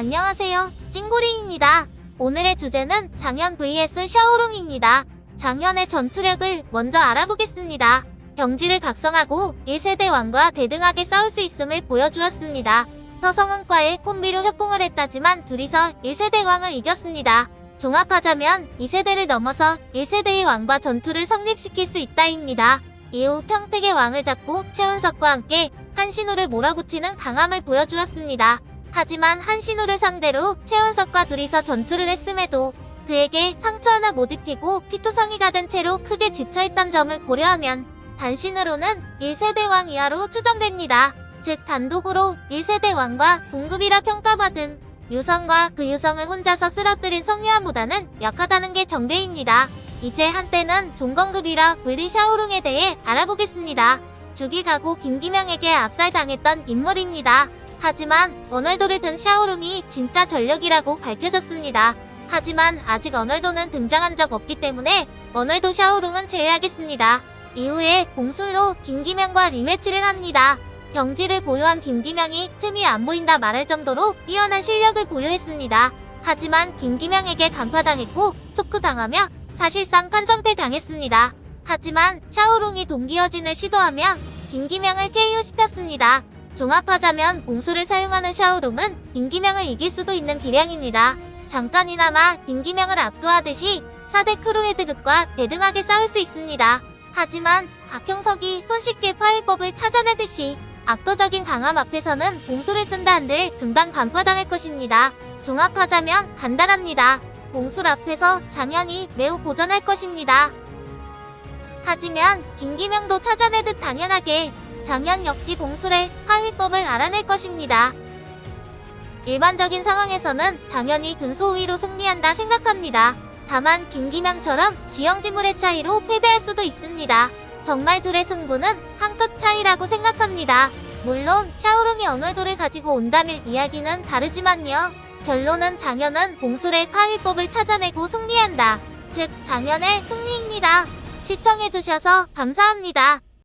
안녕하세요. 찡구리입니다. 오늘의 주제는 장현 vs 샤오롱입니다. 장현의 전투력을 먼저 알아보겠습니다. 경지를 각성하고 1세대 왕과 대등하게 싸울 수 있음을 보여주었습니다. 서성은과의 콤비로 협공을 했다지만 둘이서 1세대 왕을 이겼습니다. 종합하자면 2세대를 넘어서 1세대의 왕과 전투를 성립시킬 수 있다입니다. 이후 평택의 왕을 잡고 최은석과 함께 한신호를 몰아붙이는 강함을 보여주었습니다. 하지만 한신호를 상대로 최은석과 둘이서 전투를 했음에도 그에게 상처 하나 못 입히고 피투성이가 된 채로 크게 지쳐있던 점을 고려하면 단신으로는 1세대 왕 이하로 추정됩니다. 즉 단독으로 1세대 왕과 동급이라 평가받은 유성과 그 유성을 혼자서 쓰러뜨린 성유한보다는 약하다는 게 정배입니다. 이제 한때는 종건급이라 불린 샤오롱에 대해 알아보겠습니다. 주기가고 김기명에게 압살당했던 인물입니다. 하지만 어널도를 든 샤오롱이 진짜 전력이라고 밝혀졌습니다. 하지만 아직 어널도는 등장한 적 없기 때문에 어널도 샤오롱은 제외하겠습니다. 이후에 공술로 김기명과 리매치를 합니다. 경지를 보유한 김기명이 틈이 안 보인다 말할 정도로 뛰어난 실력을 보유했습니다. 하지만 김기명에게 간파당했고 초크당하며 사실상 판정패 당했습니다. 하지만 샤오롱이 동기어진을 시도하며 김기명을 KO시켰습니다. 종합하자면 봉수를 사용하는 샤오롱은 김기명을 이길 수도 있는 기량입니다. 잠깐이나마 김기명을 압도하듯이 4대 크루헤드급과 대등하게 싸울 수 있습니다. 하지만 박형석이 손쉽게 파일법을 찾아내듯이 압도적인 강함 앞에서는 봉수를 쓴다 한들 금방 간파당할 것입니다. 종합하자면 간단합니다. 봉술 앞에서 장현이 매우 고전할 것입니다. 하지만 김기명도 찾아내듯 당연하게 장현 역시 봉술의 하위법을 알아낼 것입니다. 일반적인 상황에서는 장현이 근소우위로 승리한다 생각합니다. 다만 김기명처럼 지형지물의 차이로 패배할 수도 있습니다. 정말 둘의 승부는 한 끗 차이라고 생각합니다. 물론 샤오롱이 언어도를 가지고 온다면 이야기는 다르지만요. 결론은 장현은 봉술의 파위법을 찾아내고 승리한다. 즉 장현의 승리입니다. 시청해주셔서 감사합니다.